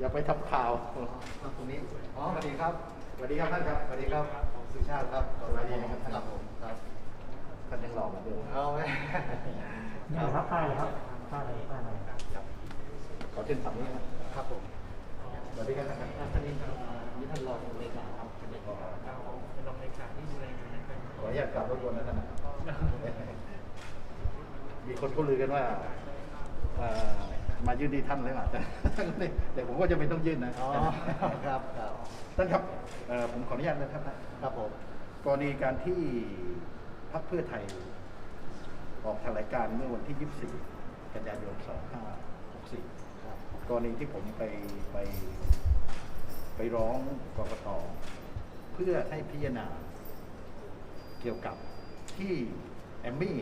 อย่าไปทำข่าวตรงนี้อ๋อสวัสดีครับสวัสดีครับท่านครับสวัสดีครับผมสุชาติครับสวัสดีนะครับครับผมครับท่านยังหล่อเหมือนเดิมเอาไหมนี่เหรอครับป้ายเหรอครับป้ายอะไรป้ายอะไรขอเชิญฝั่งนี้นะครับครับผมสวัสดีครับท่านครับท่านนี้ครับนี่ท่านรองเลขาครับเป็นรองเลขาที่ดูแลงานนั้นเป็นขออนุญาตกราบรบกวนนะท่านนะมีคนเขาลือกันว่าเอ่อ มายื่นดีท่านเลยอะแต่แต่ผมก็จะไม่ต้องยื่นนะอ๋อครับครับท่านครับเอ่อผมขออนุญาตนะครับนะครับผมกรณีการที่พรรคเพื่อไทย ออกแถลงการเมื่อวันที่ 24 กันยายน 2564ครับกรณีที่ผมไปไปไปร้องกกตเพื่อให้พิจารณาเกี่ยวกับที่แอมมี่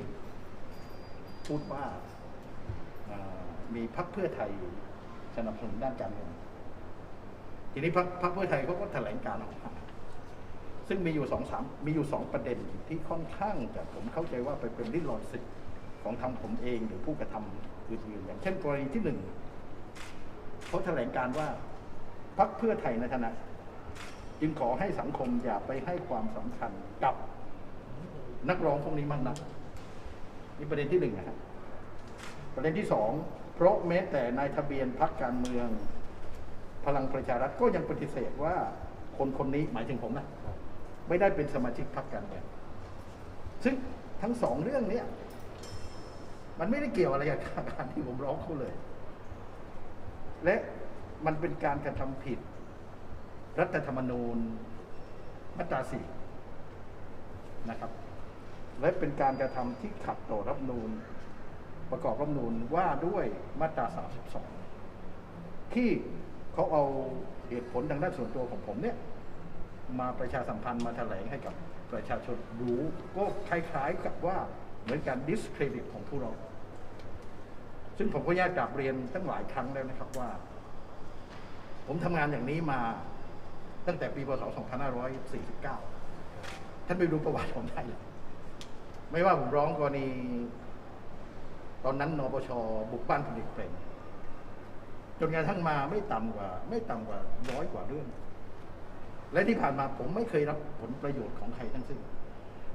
พูดว่าอ่า มีพรรคเพื่อไทยสนับสนุนด้านการเมืองทีนี้พรรคพรรคเพื่อไทยเขาก็แถลงการออกมาซึ่งมีอยู่สองสามมีอยู่สองประเด็นที่ค่อนข้างจะผมเข้าใจว่าไปเป็นริดรอนสิทธิ์ของทางผมเองหรือผู้กระทำอื่นๆอย่างเช่นกรณีที่หนึ่งเขาแถลงการว่าพรรคเพื่อไทยในฐานะจึงขอให้สังคมอย่าไปให้ความสำคัญกับนักร้องพวกนี้มากนักนี่ประเด็นที่หนึ่งนะครับประเด็นที่สอง เพราะแม้แต่นายทะเบียนพรรคการเมือง พลังประชารัฐก็ยังปฏิเสธว่าคนคนนี้หมายถึงผมนะไม่ได้เป็นสมาชิกพรรคการเมืองซึ่งทั้งสองเรื่องเนี้ยมันไม่ได้เกี่ยวอะไรกับการที่ผมร้องเขาเลย และมันเป็นการกระทำผิด รัฐธรรมนูญมาตราสี่นะครับ และเป็นการกระทำที่ขัดต่อรัฐธรรมนูญ ประกอบรัฐมนูญว่าด้วยมาตรา 32 ที่เขาเอาเหตุผลทางด้านส่วนตัวของผมเนี่ย มาประชาสัมพันธ์มาแถลงให้กับประชาชนรู้ก็คล้ายๆกับว่าเหมือนการ discredit ของผู้เราซึ่งผมก็แยกกลับเรียนตั้งหลายครั้งแล้วนะครับว่า ผมทำงานอย่างนี้มาตั้งแต่ปีพศ 2549 ท่านไปดูประวัติผมได้เลยไม่ว่าผมร้องกรณี ตอนนั้นนปชบุกบ้านพลเอกเปรมจนกระทั่งมาไม่ต่ำกว่า ไม่ต่ำกว่าร้อยกว่าเรื่อง และที่ผ่านมาผมไม่เคยรับผลประโยชน์ของใครทั้งสิ้น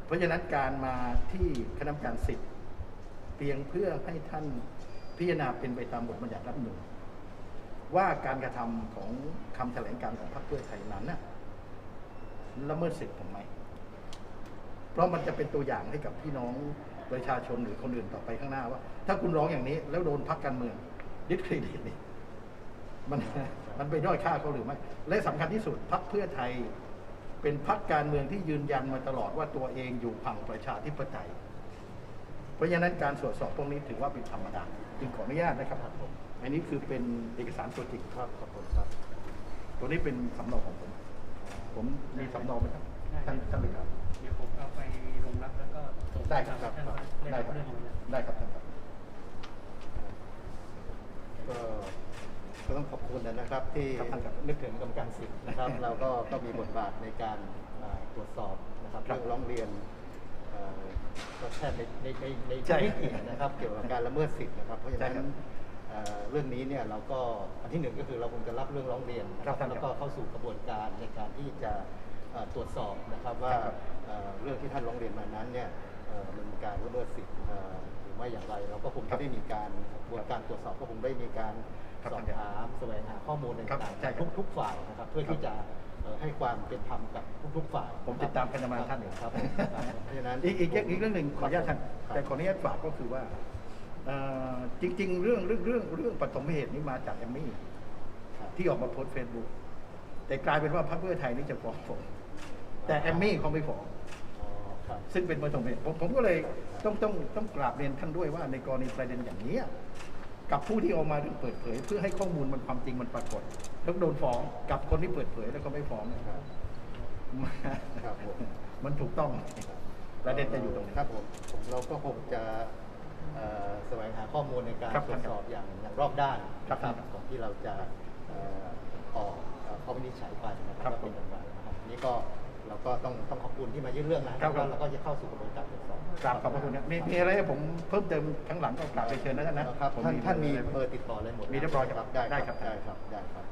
เพราะฉะนั้นการมาที่คณะกรรมการสิทธิ์เพียงเพื่อให้ท่านพิจารณาเป็นไปตามบทบัญญัติรัฐธรรมนูญว่าการกระทำของคำแถลงการของพรรคเพื่อไทยนั้นน่ะละเมิดสิทธิ์ผมไหม เพราะมันจะเป็นตัวอย่างให้กับพี่น้อง ประชาชนหรือคนอื่นต่อไปข้างหน้าว่า ถ้าคุณร้องอย่างนี้แล้วโดนพักการเมืองดิสเครดิตนี่มันมันไปด้อยค่าเขาหรือไม่ และสำคัญที่สุดพักเพื่อไทย เป็นพักการเมืองที่ยืนยันมาตลอดว่าตัวเองอยู่ฝั่งประชาธิปไตย เพราะฉะนั้นการตรวจสอบพวกนี้ถือว่าเป็นธรรมดาจึงขออนุญาตนะครับอันนี้คือเป็นเอกสารตัวจริงครับขอบคุณครับ ตัวนี้เป็นสำเนาของผม ผมมีสำเนาไหมครับท่านท่านเลยครับ ได้ครับท่านครับว่าได้ครับเรื่องนี้นะได้ครับท่านครับก็ก็ต้องขอบคุณนะครับ ที่ครับท่านครับนึกถึงกรรมการสิทธิ์นะครับ เราก็ก็มีบทบาทในการอ่าตรวจสอบนะครับครับเรื่องร้องเรียนเอ่อก็แทบในในในในใช่วิกฤตนะครับ เกี่ยวกับการละเมิดสิทธิ์นะครับเพราะฉะนั้ใช่ครันบเอ่อเรื่องนี้เนี่ยเราก็อันที่หนึ่งก็คือเราคงจะรับเรื่องร้องเรียนนะคครัรับบท่านแล้วก็เข้าสู่กระบวนการในการที่จะเอ่อตรวจสอบนะครับว่าครับเอ่อเรื่องที่ท่านร้องเรียนมานั้นเนี่ย เอ่อมันมีการละเมิดสิทธิ์เอ่อหรือไม่อย่างไร เราก็คงครัจะบได้มีการกระบวนการตรวจสอบก็คงได้มีการครับสอบถามแสวงหาข้อมูลครับต่างใช่ครับๆทุกทุกฝ่ายนะครับเพื่อที่จะเอ่อให้ความเป็นธรรมกับทุกๆฝ่ายผมติดตามการทำงานท่านอยู่ ครับผมครับเพราะฉะนั้นอีกอีกอีกเรื่องหนึ่งขออนุญาตท่านครับ แต่ขออนุญาตฝากก็คือว่าเอ่อจริง ๆ เรื่องเรื่องเรื่องเรื่องปฐมเหตุนี้มาจากแอมมี่ครับที่ออกมาโพสต์เฟซบุ๊กแต่กลายเป็นว่าพรรคเพื่อไทยนี่จะฟ้องผมแต่แอมมี่เขาไม่ฟ้องอ๋อครับ ซึ่งเป็นปฐมเหตุผมผมก็เลยต้องต้องต้องกราบเรียนท่านด้วยว่าในกรณีประเด็นอย่างนี้ยกับผู้ที่เอามาเปิดเผย เพื่อให้ข้อมูลมันความจริงมันปรากฏแล้วโดนฟ้องกับคนที่เปิดเผยแล้วก็ไม่ฟ้องเนยครับมันครับผมมันถูกต้องประเด็นจะอยู่ตรงนี้ครับผมผมเราก็คงจะเอ่อแสวงหาข้อมูลในการครับตรวจสอบอย่างอย่างรอบด้านครับนะก่อนที่เราจะเอ่อออกเอ่อข้อวินิจฉัยไปนะคครัรับบว่าเป็นอย่างไรนะครับนี่ก็ เราก็ต้องต้องขอบคุณที่มายื่นเรื่องนะครับครับแล้วเราก็จะเข้าสู่กระบวนการตรวจสอบกราบขอบพระคุณนะมีมีอะไรให้ผมเพิ่มเติมข้างหลังก็กราบไปเชิญนะท่านนะครับผมท่านมีท่านมีะไรเบอร์ติดต่ออะไรหมดมีเรียบร้อยครับได้ได้คครัรับบได้ครับได้ครับ